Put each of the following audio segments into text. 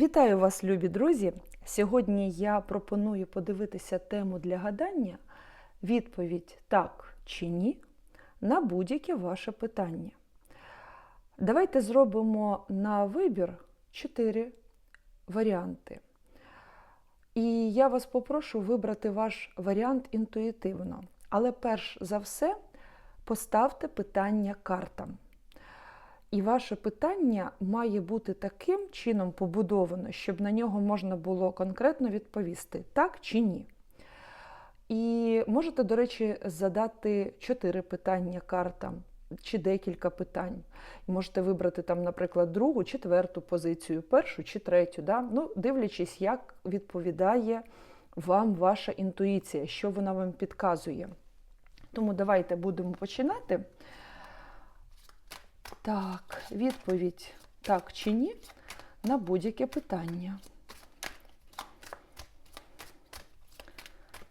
Вітаю вас, любі друзі! Сьогодні я пропоную подивитися тему для гадання відповідь так чи ні на будь-яке ваше питання. Давайте зробимо на вибір чотири варіанти. І я вас попрошу вибрати ваш варіант інтуїтивно. Але перш за все поставте питання картам. І ваше питання має бути таким чином побудовано, щоб на нього можна було конкретно відповісти, так чи ні. І можете, до речі, задати чотири питання картам чи декілька питань. Можете вибрати там, наприклад, другу, четверту позицію, першу чи третю, да? ну, дивлячись, як відповідає вам ваша інтуїція, що вона вам підказує. Тому давайте будемо починати. Так, відповідь так чи ні на будь-яке питання.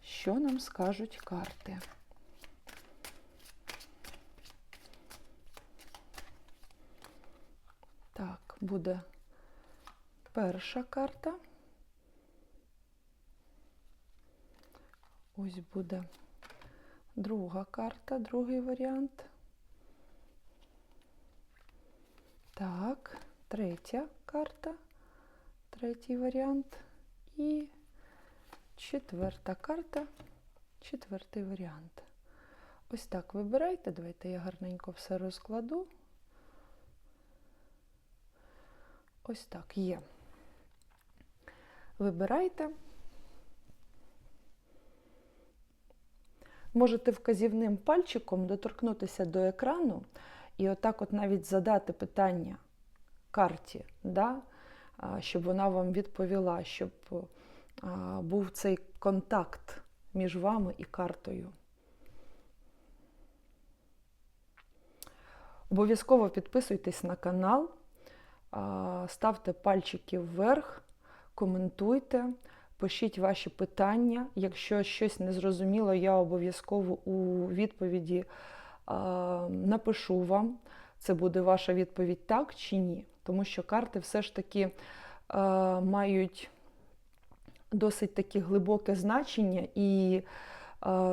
Що нам скажуть карти? Так, буде перша карта. Ось буде друга карта, другий варіант. Так, третя карта, третій варіант. І четверта карта, четвертий варіант. Ось так вибирайте. Давайте я гарненько все розкладу. Ось так є. Вибирайте. Можете вказівним пальчиком доторкнутися до екрану і отак от навіть задати питання карті, да? щоб вона вам відповіла, щоб був цей контакт між вами і картою. Обов'язково підписуйтесь на канал, ставте пальчики вверх, коментуйте, пишіть ваші питання. Якщо щось не зрозуміло, я обов'язково у відповіді напишу вам. Це буде ваша відповідь так чи ні. Тому що карти все ж таки мають досить таке глибоке значення, і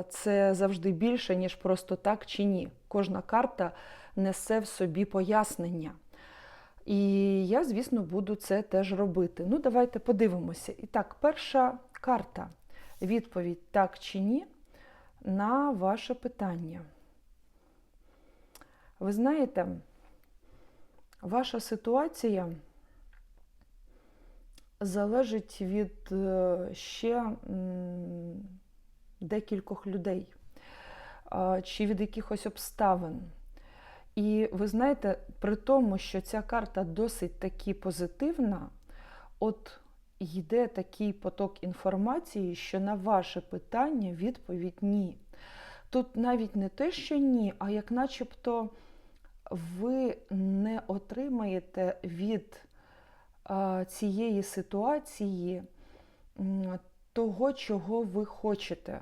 це завжди більше, ніж просто так чи ні. Кожна карта несе в собі пояснення. І я, звісно, буду це теж робити. Ну, давайте подивимося. І так, перша карта. Відповідь так чи ні на ваше питання. Ви знаєте, ваша ситуація залежить від ще декількох людей чи від якихось обставин. І ви знаєте, при тому, що ця карта досить таки позитивна, от йде такий поток інформації, що на ваше питання відповідь ні. Тут навіть не те, що ні, а як начебто ви не отримаєте від цієї ситуації того, чого ви хочете.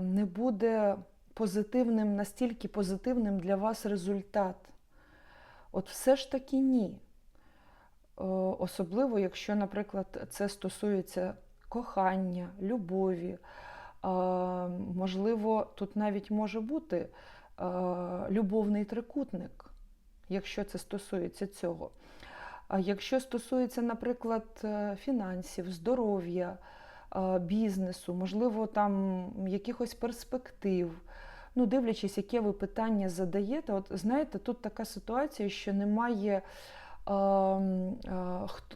Не буде позитивним, настільки позитивним для вас результат. От все ж таки ні. Особливо, якщо, наприклад, це стосується кохання, любові. Можливо, тут навіть може бути любовний трикутник, якщо це стосується цього. А якщо стосується, наприклад, фінансів, здоров'я, бізнесу, можливо, там якихось перспектив, ну, дивлячись, яке ви питання задаєте, от знаєте, тут така ситуація, що немає.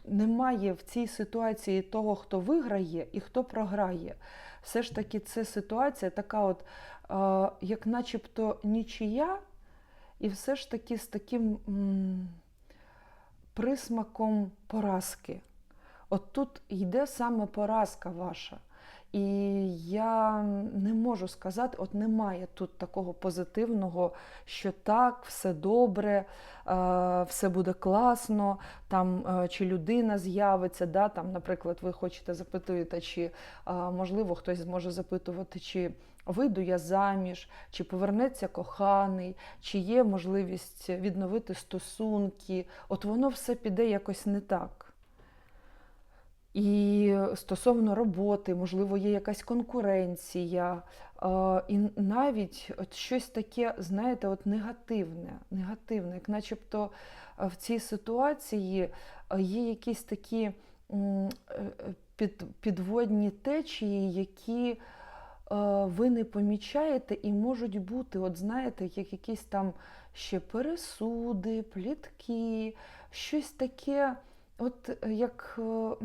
Немає в цій ситуації того, хто виграє і хто програє. Все ж таки, це ситуація така, от, як начебто нічия, і все ж таки з таким присмаком поразки. От тут йде саме поразка ваша. І я не можу сказати, от немає тут такого позитивного, що так, все добре, все буде класно, там чи людина з'явиться. да, там, Наприклад, ви хочете запитуєте, чи можливо хтось зможе запитувати, чи вийду я заміж, чи повернеться коханий, чи є можливість відновити стосунки. От воно все піде якось не так. І стосовно роботи, можливо, є якась конкуренція, е, і навіть от щось таке, знаєте, от негативне, негативне, як начебто е, в цій ситуації е, є якісь такі підводні течії, які ви не помічаєте і можуть бути, от знаєте, як якісь там ще пересуди, плітки, щось таке. От е, як е,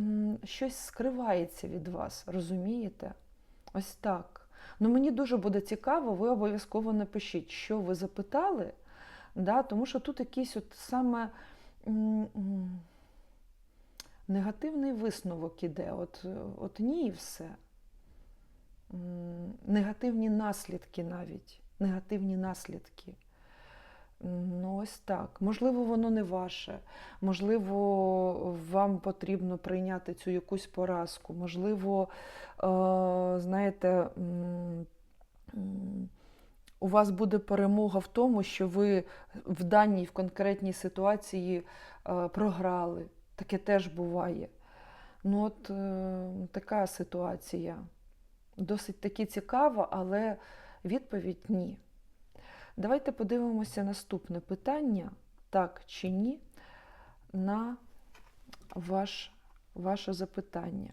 щось скривається від вас, розумієте? Ось так. Ну мені дуже буде цікаво, ви обов'язково напишіть, що ви запитали, да, тому що тут якийсь от саме негативний висновок іде. От, е, от ні і все. Негативні наслідки навіть. Негативні наслідки. Ну, ось так. Можливо, воно не ваше. Можливо, вам потрібно прийняти цю якусь поразку. Можливо, е, знаєте, у вас буде перемога в тому, що ви в даній в конкретній ситуації е, програли. Таке теж буває. Ну, от е, така ситуація. Досить таки цікава, але відповідь ні. Давайте подивимося наступне питання, так чи ні, на ваш, ваше запитання.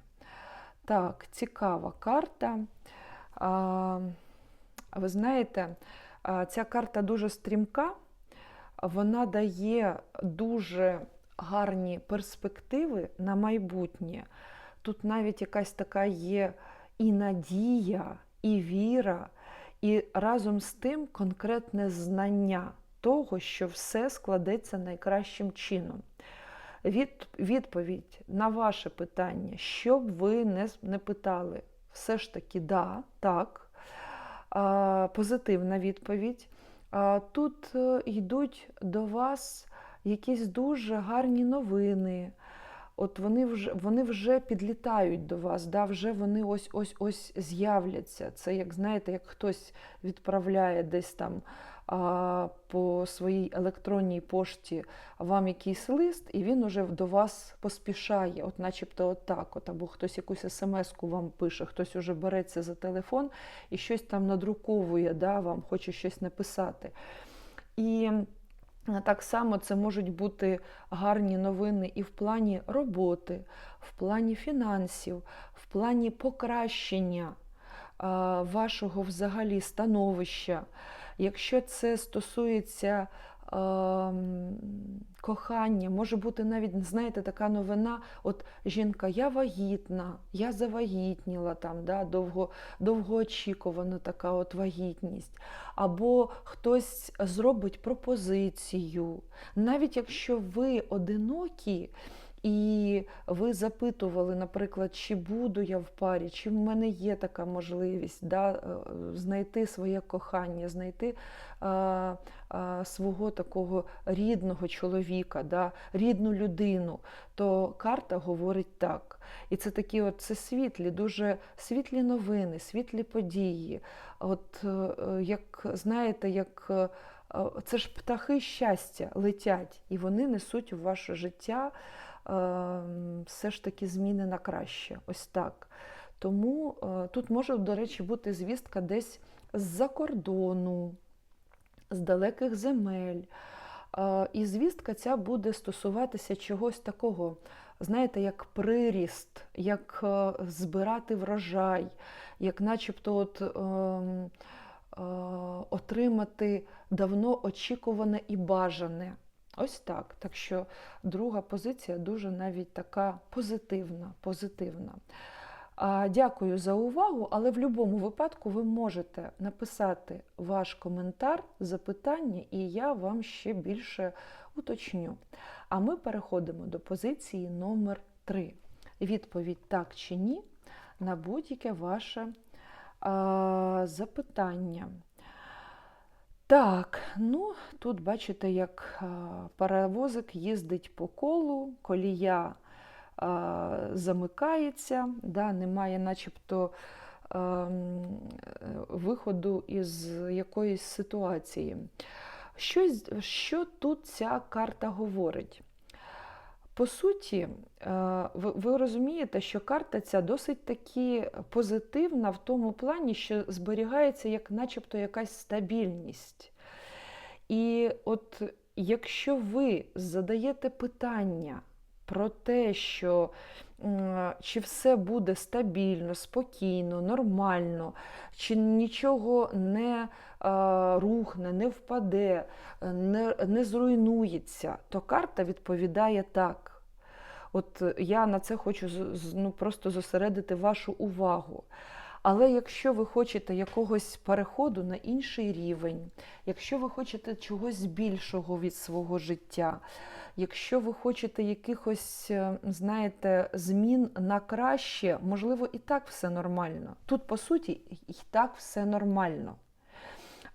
Так, цікава карта. А, ви знаєте, ця карта дуже стрімка, вона дає дуже гарні перспективи на майбутнє. Тут навіть якась така є і надія, і віра. І разом з тим конкретне знання того, що все складеться найкращим чином. Від, Відповідь на ваше питання, що б ви не, не питали, все ж таки да, так. А, позитивна відповідь. А, тут е, йдуть до вас якісь дуже гарні новини. От вони вже вони вже підлітають до вас, да, вже вони ось ось ось з'являться. Це як знаєте, як хтось відправляє десь там а, по своїй електронній пошті вам якийсь лист, і він уже до вас поспішає, от начебто от так, от, або хтось якусь смс-ку вам пише, хтось уже береться за телефон і щось там надруковує, да, вам хоче щось написати. І так само це можуть бути гарні новини і в плані роботи, в плані фінансів, в плані покращення вашого взагалі становища. Якщо це стосується кохання, може бути навіть, знаєте, така новина, от жінка, я вагітна, я завагітніла, там, да, довго, довгоочікувана така от вагітність. Або хтось зробить пропозицію. Навіть якщо ви одинокі, і ви запитували, наприклад, чи буду я в парі, чи в мене є така можливість да, е, знайти своє кохання, знайти а, а, свого такого рідного чоловіка, да, рідну людину, то карта говорить так. І це такі от, це світлі, дуже світлі новини, світлі події. От е, як знаєте, як. Е, це ж птахи щастя летять, і вони несуть у ваше життя все ж таки зміни на краще. Ось так. Тому е, тут може, до речі, бути звістка десь з-за кордону, з далеких земель. Е, і звістка ця буде стосуватися чогось такого, знаєте, як приріст, як е, збирати врожай, як начебто от, е, е, отримати давно очікуване і бажане. Ось так. Так що друга позиція дуже навіть така позитивна. позитивна. Дякую за увагу, але в будь-якому випадку ви можете написати ваш коментар, запитання, і я вам ще більше уточню. А ми переходимо до позиції номер 3 Відповідь так чи ні на будь-яке ваше а, запитання. Так, ну тут бачите, як паровозик їздить по колу, колія а, замикається, да, немає начебто а, виходу із якоїсь ситуації. Що, що тут ця карта говорить? По суті, е, ви, розумієте, що карта ця досить таки позитивна в тому плані, що зберігається як начебто якась стабільність. І от якщо ви задаєте питання про те, що чи все буде стабільно, спокійно, нормально, чи нічого не е, рухне, не впаде, не, не зруйнується, то карта відповідає так. От я на це хочу ну, просто зосередити вашу увагу. Але якщо ви хочете якогось переходу на інший рівень, якщо ви хочете чогось більшого від свого життя, якщо ви хочете якихось, е, знаєте, змін на краще, можливо, і так все нормально. Тут, по суті, і так все нормально.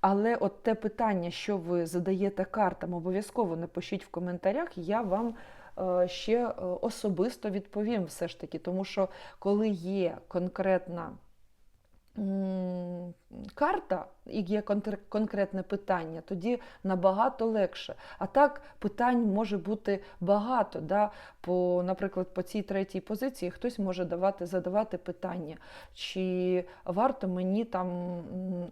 Але от те питання, що ви задаєте картам, обов'язково напишіть в коментарях, я вам е, ще е, особисто відповім все ж таки, тому що коли є конкретна карта і є конкретне питання, тоді набагато легше. А так питань може бути багато. Да? По, наприклад, по цій третій позиції хтось може давати, задавати питання, чи варто мені там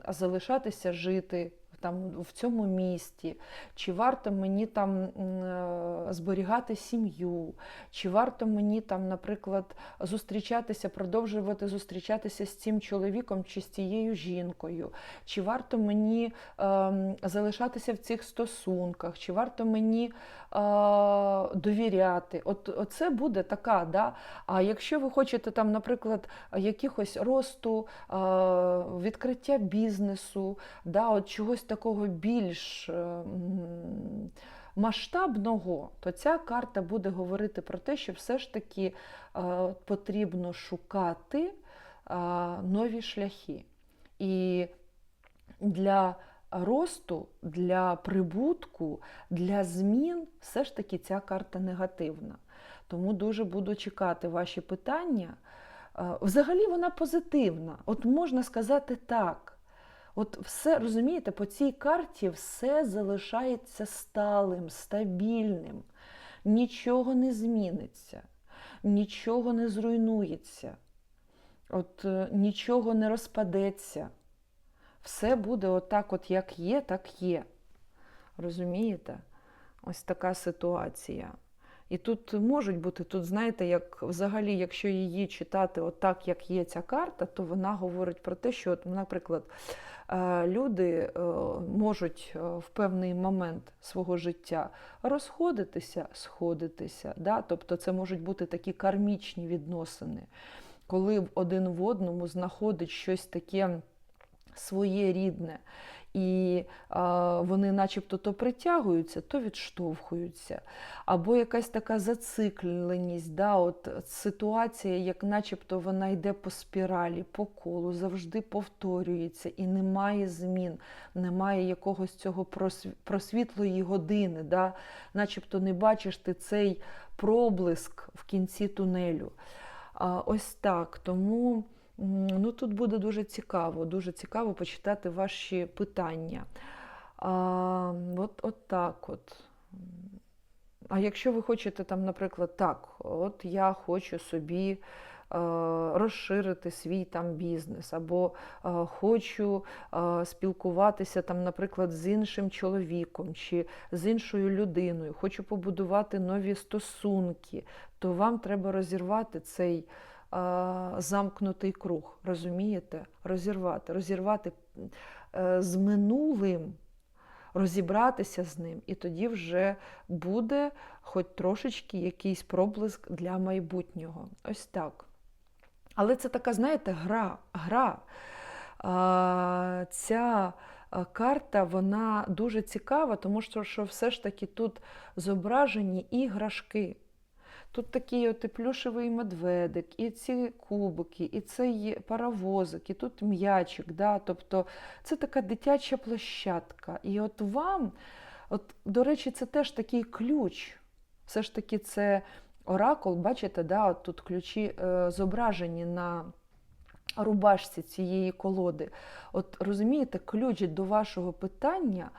залишатися жити. Там в цьому місті, чи варто мені там е, зберігати сім'ю, чи варто мені там, наприклад, зустрічатися, продовжувати зустрічатися з цим чоловіком чи з цією жінкою, чи варто мені ем, залишатися в цих стосунках, чи варто мені е, довіряти. От це буде така. Да? А якщо ви хочете там, наприклад, якихось росту, е, відкриття бізнесу, да, от чогось більш. е, масштабного, то ця карта буде говорити про те, що все ж таки е, потрібно шукати е, нові шляхи. І для росту, для прибутку, для змін все ж таки ця карта негативна. Тому дуже буду чекати ваші питання. Е, Взагалі вона позитивна. От можна сказати так. От все розумієте, по цій карті все залишається сталим, стабільним, нічого не зміниться, нічого не зруйнується, от е, нічого не розпадеться. Все буде отак, от як є, так є. Розумієте? Ось така ситуація. І тут можуть бути, тут, знаєте, як взагалі, якщо її читати отак, як є ця карта, то вона говорить про те, що, от, наприклад, е, люди е, можуть е, в певний момент свого життя розходитися, сходитися. Да? Тобто це можуть бути такі кармічні відносини, коли один в одному знаходить щось таке своє рідне. І а, вони начебто то притягуються, то відштовхуються. Або якась така зацикленість, да, от ситуація, як начебто вона йде по спіралі, по колу, завжди повторюється і немає змін, немає якогось цього просвітлої години, да, начебто не бачиш ти цей проблиск в кінці тунелю. А, ось так. Тому. Ну, тут буде дуже цікаво, дуже цікаво почитати ваші питання. А, от, от так от. А якщо ви хочете там, наприклад, так, от я хочу собі е, розширити свій там бізнес, або е, хочу е, спілкуватися там, наприклад, з іншим чоловіком чи з іншою людиною, хочу побудувати нові стосунки, то вам треба розірвати цей а, замкнутий круг, розумієте? Розірвати, розірвати е, з минулим, розібратися з ним, і тоді вже буде хоч трошечки якийсь проблиск для майбутнього. Ось так. Але це така, знаєте, гра. гра. Ця карта вона дуже цікава, тому що, що все ж таки тут зображені іграшки. Тут такий от і плюшевий медведик, і ці кубики, і цей паровозик, і тут м'ячик. Да? Тобто це така дитяча площадка. І от вам, от, до речі, це теж такий ключ. Все ж таки, це оракул, бачите, да? от тут ключі е, зображені на рубашці цієї колоди. От розумієте, ключ до вашого питання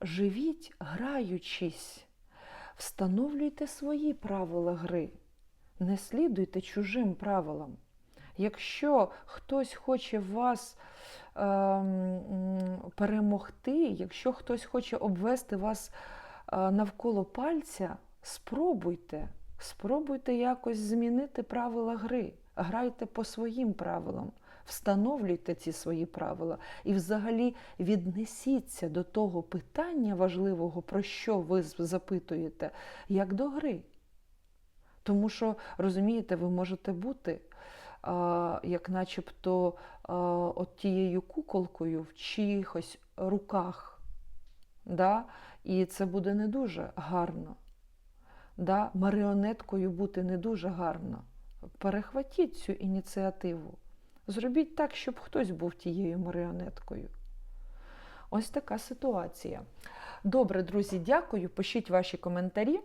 живіть, граючись. Встановлюйте свої правила гри, не слідуйте чужим правилам. Якщо хтось хоче вас е, перемогти, якщо хтось хоче обвести вас е, навколо пальця, спробуйте, спробуйте якось змінити правила гри. Грайте по своїм правилам, встановлюйте ці свої правила і взагалі віднесіться до того питання важливого, про що ви запитуєте, як до гри. Тому що, розумієте, ви можете бути а, як начебто а, от тією куколкою в чиїхось руках. Да? І це буде не дуже гарно. Да? Маріонеткою бути не дуже гарно. Перехватіть цю ініціативу. Зробіть так, щоб хтось був тією маріонеткою. Ось така ситуація. Добре, друзі, дякую. Пишіть ваші коментарі.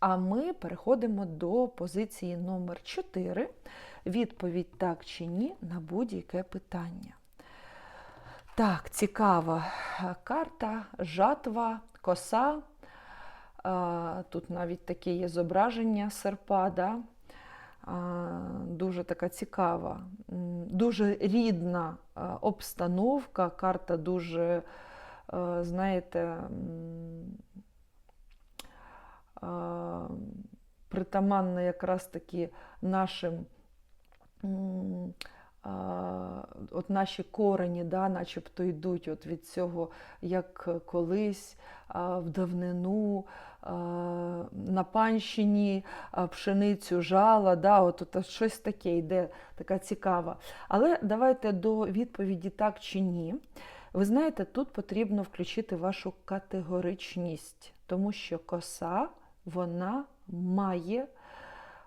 А ми переходимо до позиції номер 4. Відповідь так чи ні на будь-яке питання. Так, цікава карта, жатва, коса. Тут навіть таке є зображення серпа. Дуже така цікава, дуже рідна обстановка. Карта дуже, знаєте, притаманна якраз таки нашим. От наші корені, да, начебто йдуть от від цього, як колись в давнину на панщині пшеницю жала, да, от, от щось таке йде, така цікава. Але давайте до відповіді так чи ні. Ви знаєте, тут потрібно включити вашу категоричність, тому що коса вона має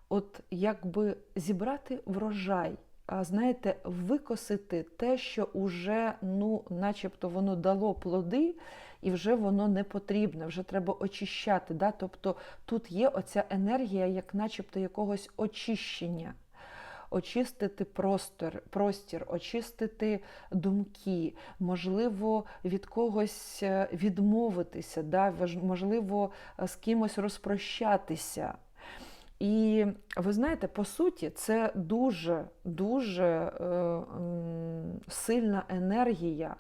от якби зібрати врожай. Знаєте, викосити те, що уже, ну, начебто, воно дало плоди, і вже воно не потрібне, вже треба очищати. Да? Тобто тут є оця енергія, як начебто якогось очищення. Очистити простір, простір, очистити думки, можливо, від когось е, відмовитися, да? можливо, е, з кимось розпрощатися. І ви знаєте, по суті, це дуже дуже е, м, сильна енергія,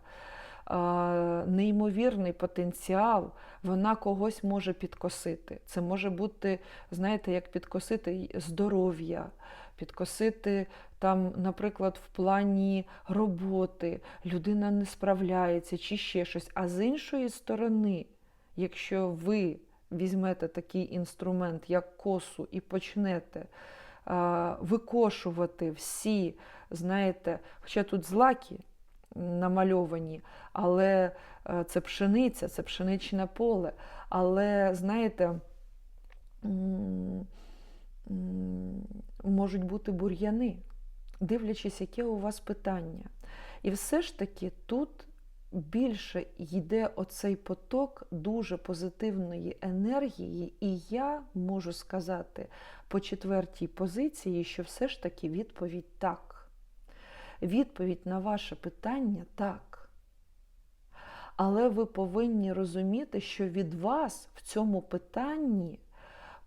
е, неймовірний потенціал. Вона когось може підкосити. Це може бути, знаєте, як підкосити здоров'я, підкосити там, наприклад, в плані роботи, людина не справляється чи ще щось. А з іншої сторони, якщо ви візьмете такий інструмент, як косу, і почнете а, викошувати всі, знаєте, хоча тут злаки намальовані, але е, це пшениця, це пшеничне поле. Але, знаєте, можуть бути бур'яни, дивлячись, яке у вас питання. І все ж таки тут більше йде оцей поток дуже позитивної енергії, і я можу сказати по четвертій позиції, що все ж таки відповідь так. Відповідь на ваше питання так. Але ви повинні розуміти, що від вас в цьому питанні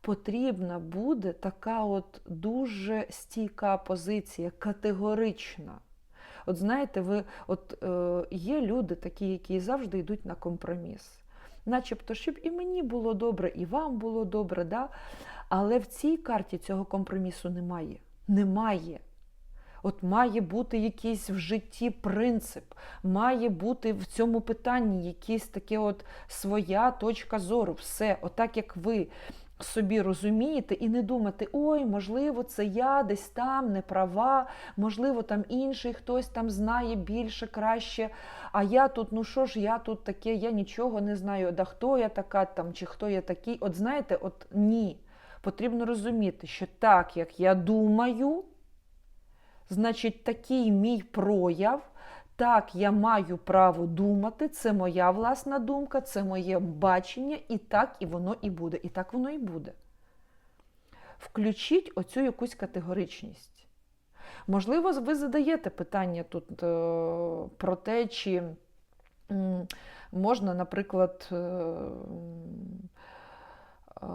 потрібна буде така от дуже стійка позиція, категорична. От знаєте, ви от е, є люди такі, які завжди йдуть на компроміс. Начебто, щоб і мені було добре, і вам було добре, да? але в цій карті цього компромісу немає. Немає. От має бути якийсь в житті принцип, має бути в цьому питанні от своя точка зору. Все, отак як ви собі розумієте, і не думати, ой, можливо, це я десь там не права, можливо, там інший хтось там знає більше, краще. А я тут, ну що ж, я тут таке, я нічого не знаю, да хто я така там, чи хто я такий. От знаєте, от ні. Потрібно розуміти, що так, як я думаю, значить, такий мій прояв. Так, я маю право думати, це моя власна думка, це моє бачення, і так і воно і буде. І так воно і буде. Включіть оцю якусь категоричність. Можливо, ви задаєте питання тут е, про те, чи можна, наприклад, е, е,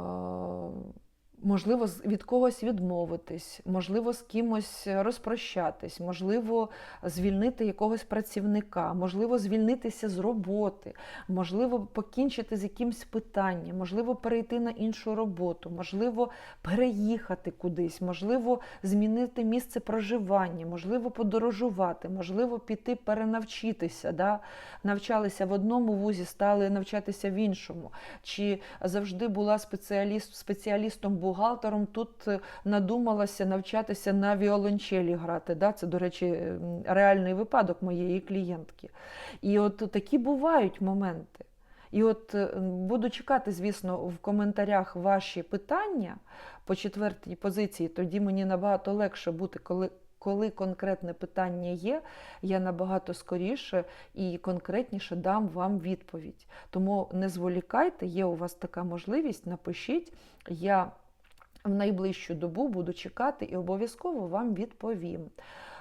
можливо, від когось відмовитись, можливо, з кимось розпрощатись, можливо, звільнити якогось працівника, можливо, звільнитися з роботи, можливо, покінчити з якимось питанням, можливо, перейти на іншу роботу, можливо, переїхати кудись, можливо, змінити місце проживання, можливо, подорожувати, можливо, піти перенавчитися. Да? Навчалися в одному вузі, стали навчатися в іншому. Чи завжди була спеціаліст, спеціалістом-бухгалтером, тут е, надумалася навчатися на віолончелі грати. Да? Це, до речі, реальний випадок моєї клієнтки. І от такі бувають моменти. І от е, буду чекати, звісно, в коментарях ваші питання по четвертій позиції. Тоді мені набагато легше бути, коли, коли конкретне питання є, я набагато скоріше і конкретніше дам вам відповідь. Тому не зволікайте, є у вас така можливість, напишіть. Я в найближчу добу буду чекати і обов'язково вам відповім.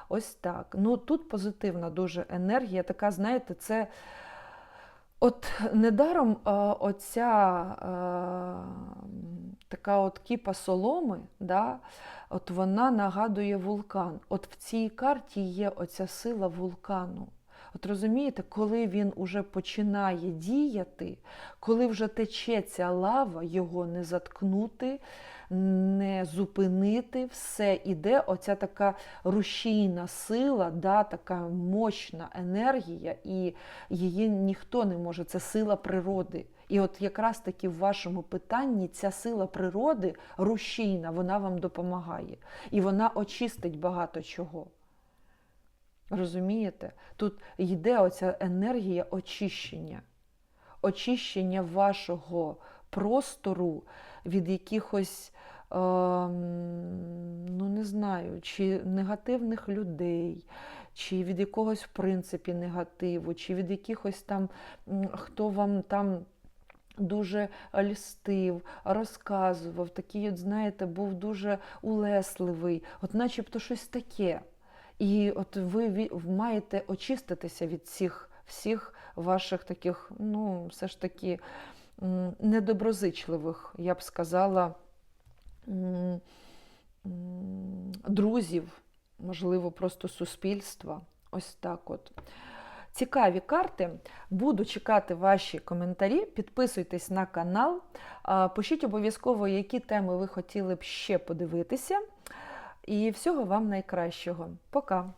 Ось так. Ну тут позитивна дуже енергія, така, знаєте, це. От недаром оця така от кіпа соломи, да, от вона нагадує вулкан. От в цій карті є оця сила вулкану. От розумієте, коли він уже починає діяти, коли вже тече ця лава, його не заткнути, не зупинити, все іде оця така рушійна сила, да, така мощна енергія, і її ніхто не може. Це сила природи. І от якраз таки в вашому питанні ця сила природи рушійна, вона вам допомагає. І вона очистить багато чого. Розумієте? Тут йде оця енергія очищення, очищення вашого простору від якихось, ем, ну не знаю, чи негативних людей, чи від якогось в принципі негативу, чи від якихось там, хто вам там. Дуже льстив, розказував, такий, от, знаєте, був дуже улесливий, от начебто щось таке. І от ви маєте очиститися від всіх, всіх ваших таких, ну, все ж таки, недоброзичливих, я б сказала, друзів, можливо, просто суспільства. Ось так от. Цікаві карти. Буду чекати ваші коментарі. Підписуйтесь на канал. Пишіть обов'язково, які теми ви хотіли б ще подивитися. І всього вам найкращого. Пока!